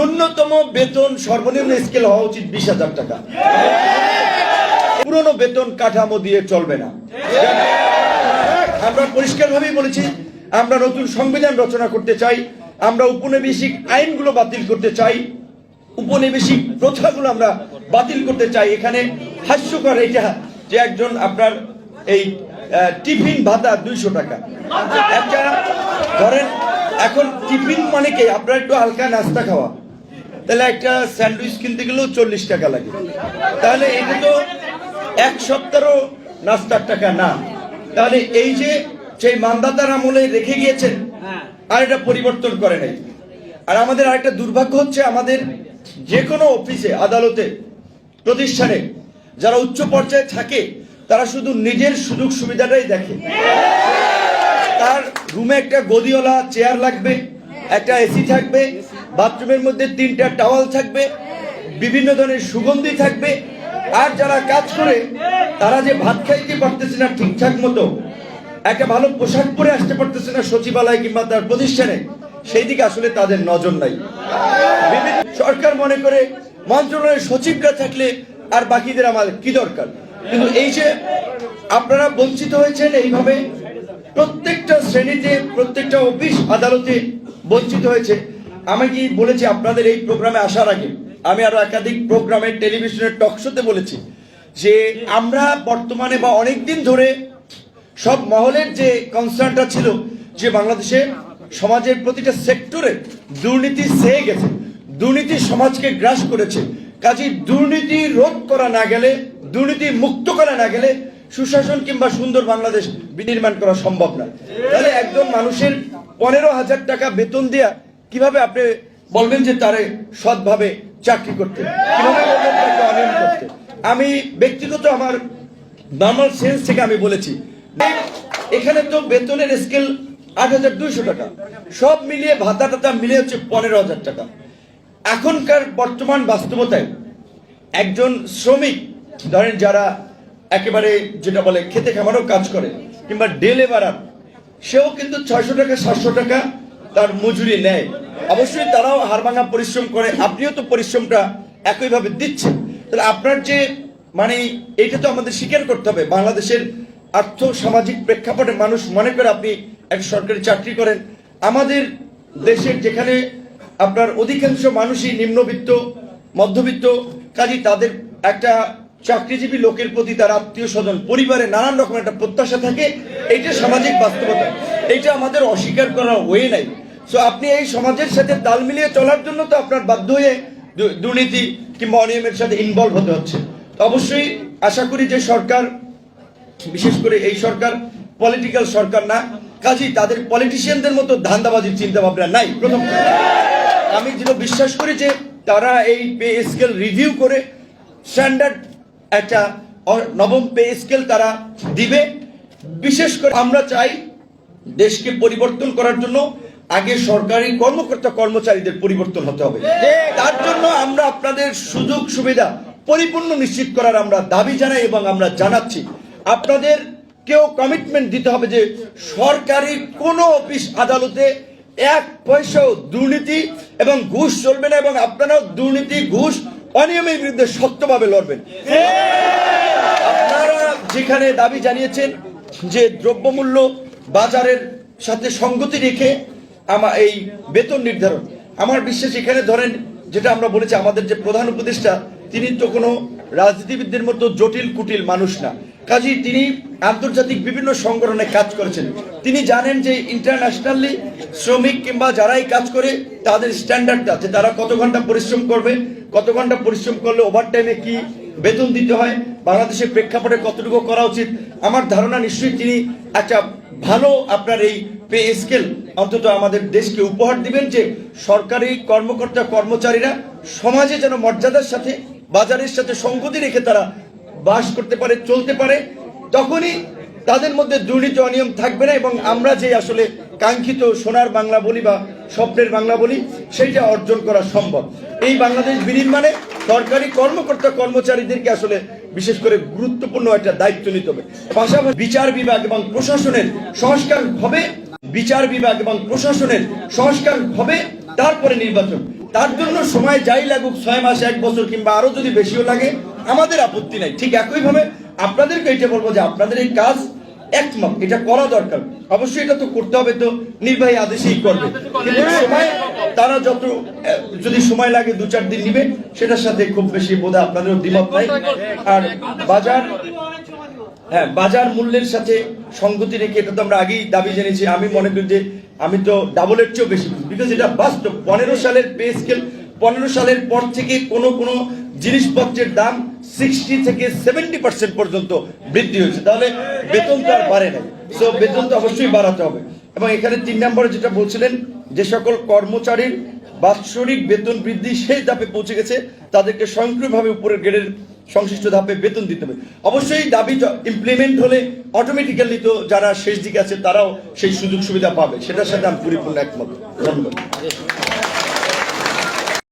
ন্যূনতম বেতন সর্বনিম্ন স্কেল হওয়া উচিত বিশ হাজার টাকা। পুরনো বেতন কাঠামো দিয়ে চলবে না। আমরা পরিষ্কারভাবেই বলেছি, আমরা নতুন সংবিধান রচনা করতে চাই, আমরা উপনিবেশিক আইনগুলো বাতিল করতে চাই উপনিবেশিক প্রথাগুলো আমরা বাতিল করতে চাই। এখানে হাস্যকর এটা যে একজন আপনার এই টিফিন ভাতা দুইশো টাকা। একটা ধরেন এখন টিফিন মানে কি? আপনার একটু হালকা নাস্তা খাওয়া। তাহলে একটা স্যান্ডউইচ কিনতে গেলেও চল্লিশ টাকা লাগে। তাহলে এটা তো এক সপ্তাহও নাস্তার টাকা না। তাহলে এই যে সেই মান্দাতার আমলে রেখে গিয়েছেন আর এটা পরিবর্তন করে নাই। আর আমাদের আরেকটা দুর্ভাগ্য হচ্ছে আমাদের যে কোনো অফিসে আদালতে প্রতিষ্ঠানে যারা উচ্চ পর্যায়ে থাকে তারা শুধু নিজের সুযোগ সুবিধাটাই দেখে। তার রুমে একটা গদিওয়ালা চেয়ার লাগবে একটা এসি থাকবে বাথরুমের মধ্যে তিনটা টাওয়াল থাকবে, বিভিন্ন ধরনের সুগন্ধি থাকবে, আর যারা কাজ করে, তারা যে ভাত খাইতে পারতেছে না ঠিকঠাক মতো, একটা ভালো পোশাক পরে আসতে পারতেছে না সচিবালয় কিংবা তার প্রতিষ্ঠানে, সেই দিকে আসলে তাদের নজর নাই। সরকার মনে করে মন্ত্রণালয়ের সচিবরা থাকলে আর বাকিদের আমাদের কি দরকার? কিন্তু এই যে আপনারা বঞ্চিত হয়েছেন এইভাবে প্রত্যেকটা শ্রেণীতে, প্রত্যেকটা অফিস আদালতে বঞ্চিত হয়েছে আমি কি বলেছি আপনাদের এই প্রোগ্রামে আসার আগে? আমি আরও একাধিক প্রোগ্রামে টেলিভিশনের টকশোতে বলেছি যে আমরা বর্তমানে বা অনেক দিন ধরে সব মহলের যে কনসার্নটা ছিল যে বাংলাদেশে সমাজের প্রতিটা সেক্টরে দুর্নীতি সেয়ে গেছে, দুর্নীতি সমাজকে গ্রাস করেছে। কাজে দুর্নীতি রোধ করা না গেলে, দুর্নীতি মুক্ত করা না গেলে সুশাসন কিংবা সুন্দর বাংলাদেশ বিনির্মাণ করা সম্ভব না তাহলে একজন মানুষের পনেরো হাজার টাকা বেতন দেয়া কীভাবে আপনি বলবেন যে তারে সৎভাবে চাকরি করতে? কীভাবে বলবেন তাকে করতে? আমি ব্যক্তিগত আমার নর্মাল সেন্স থেকে আমি বলেছি। এখানে তো বেতনের স্কেল আট হাজার দুইশো টাকা। সব মিলিয়ে ভাতা টাতা মিলে হচ্ছে পনেরো হাজার টাকা। এখনকার বর্তমান বাস্তবতায় একজন শ্রমিক, ধরেন যারা একেবারে যেটা বলে খেতে খামারও কাজ করে, কিংবা ডে লেবারার সেও কিন্তু ছয়শো টাকা, সাতশো টাকা তার মজুরি নেয়। অবশ্যই তারাও হাড়ভাঙা পরিশ্রম করে, আপনিও তো পরিশ্রমটা একইভাবে দিচ্ছেন। তাহলে আপনার যে মানে এটা তো আমাদের স্বীকার করতে হবে। বাংলাদেশের আর্থ সামাজিক প্রেক্ষাপটে মানুষ মনে করে আপনি একটা সরকারি চাকরি করেন। আমাদের দেশের যেখানে আপনার অধিকাংশ মানুষই নিম্নবিত্ত, মধ্যবিত্ত, কাজী তাদের একটা চাকরিজীবী লোকের প্রতি তার আত্মীয় স্বজন, পরিবারে নানান রকম একটা প্রত্যাশা থাকে। এইটা সামাজিক বাস্তবতা। এইটা আমাদের অস্বীকার করার ওয়ে নাই। সো আপনি এই সমাজের সাথে তাল মিলিয়ে চলার জন্য তো আপনার বাধ্য হয়ে দুর্নীতি কিংবা অনিয়মের সাথে ইনভলভ হতে হচ্ছে। অবশ্যই আশা করি যে সরকার, বিশেষ করে এই সরকার পলিটিক্যাল সরকার না কাজেই তাদের পলিটিশিয়ানদের মতো ধান্দাবাজির চিন্তা ভাবনা নাই। প্রথম আমি যেটা বিশ্বাস করি যে তারা এই পে স্কেল রিভিউ করে স্ট্যান্ডার্ড একটা নবম পে স্কেল তারা দিবে। বিশেষ করে আমরা চাই দেশকে পরিবর্তন করার জন্য আগে সরকারি কর্মকর্তা কর্মচারীদের পরিবর্তন হতে হবে। তার জন্য আমরা আপনাদের সুযোগ সুবিধা পরিপূর্ণ নিশ্চিত করার আমরা দাবি জানাই এবং আমরা জানাচ্ছি আপনাদের কেউ কমিটমেন্ট দিতে হবে যে সরকারি কোনো অফিস আদালতে এক পয়সাও দুর্নীতি এবং ঘুষ চলবে না এবং আপনারাও দুর্নীতি ঘুষ অনিয়মের বিরুদ্ধে শক্তভাবে লড়বেন। আপনারা যেখানে দাবি জানিয়েছেন যে দ্রব্যমূল্য বাজারের সাথে সঙ্গতি রেখে আমার এই বেতন নির্ধারণ। আমার বিশ্বাস এখানে ধরেন, যেটা আমরা বলেছি, আমাদের যে প্রধান উপদেষ্টা, তিনি তো কোনো রাজনীতিবিদদের মতো জটিল, কুটিল মানুষ না। কাজেই তিনি আন্তর্জাতিক বিভিন্ন সংগঠনে কাজ করেছেন। তিনি জানেন যে ইন্টারন্যাশনালি শ্রমিক কিংবা যারাই কাজ করে, তাদের স্ট্যান্ডার্ডটা আছে। তারা কত ঘণ্টা পরিশ্রম করবে, কত ঘণ্টা পরিশ্রম করলে ওভার টাইমে কি বেতন দিতে হয়, বাংলাদেশের প্রেক্ষাপটে কতটুকু করা উচিত। আমার ধারণা নিশ্চয়ই তিনি একটা ভালো আপনার এই পে স্কেল, অন্তত আমাদের দেশকে উপহার দিবেন যে সরকারি কর্মকর্তা কর্মচারীরা সমাজে যেন মর্যাদার সাথে, বাজারের সাথে সঙ্গতি রেখে তারা বাস করতে পারে, চলতে পারে, তখনই তাদের মধ্যে দুর্নীতি অনিয়ম থাকবে না এবং আমরা যে আসলে কাঙ্ক্ষিত সোনার বাংলা বলি বা স্বপ্নের বাংলা বলি, সেইটা অর্জন করা সম্ভব। এই বাংলাদেশ বিনির্মাণে সরকারি কর্মকর্তা কর্মচারীদেরকে আসলে বিশেষ করে গুরুত্বপূর্ণ একটা দায়িত্ব নিতে হবে। পাশাপাশি বিচার বিভাগ এবং প্রশাসনের সংস্কার হবে। বিচার বিভাগ এবং প্রশাসনের সংস্কার হবে। তারপরে নির্বাচন। তার জন্য সময় যাই লাগুক, ছয় মাস, এক বছর কিংবা আরও যদি বেশিও লাগে, আমাদের আপত্তি নাই। ঠিক একইভাবে আপনাদেরকে এটা বলব যে আপনাদের এই কাজ একমত, এটা করা দরকার। অবশ্যই এটা তো করতে হবে তো, নির্বাহী আদেশেই করবে। সময় তারা যত যদি সময় লাগে দু চার দিন নিবে, সেটার সাথে খুব বেশি বোধ হয় আপনাদেরও দ্বিমত নাই। আর বাজার হ্যাঁ বাজার মূল্যের সাথে সংগতি রেখে, এটা তো আমরা আগেই দাবি জেনেছি আমি মনে করি যে, আমি তো ডাবলের চেয়েও বেশি বিকজ এটা বাস্তব। পনেরো সালের পে স্কেল পনেরো সালের পর থেকে কোনো কোনো জিনিসপত্রের দাম সিক্সটি থেকে সেভেন্টি পার্সেন্ট পর্যন্ত বৃদ্ধি হয়েছে। তাহলে বেতন তো আর বাড়ে নাই। সো বেতন তো অবশ্যই বাড়াতে হবে। এবং এখানে তিন নম্বরে যেটা বলছিলেন, যে সকল কর্মচারীর বাৎসরিক বেতন বৃদ্ধি সেই ধাপে পৌঁছে গেছে। তাদেরকে স্বয়ংক্রিয়ভাবে উপরের গ্রেডের সংশ্লিষ্ট ধাপে বেতন দিতে হবে। অবশ্যই দাবি ইমপ্লিমেন্ট হলে অটোমেটিক্যালি তো যারা শেষ দিকে আছে, তারাও সেই সুযোগ সুবিধা পাবে। সেটার সাথে আমি পরিপূর্ণ একমত। ধন্যবাদ।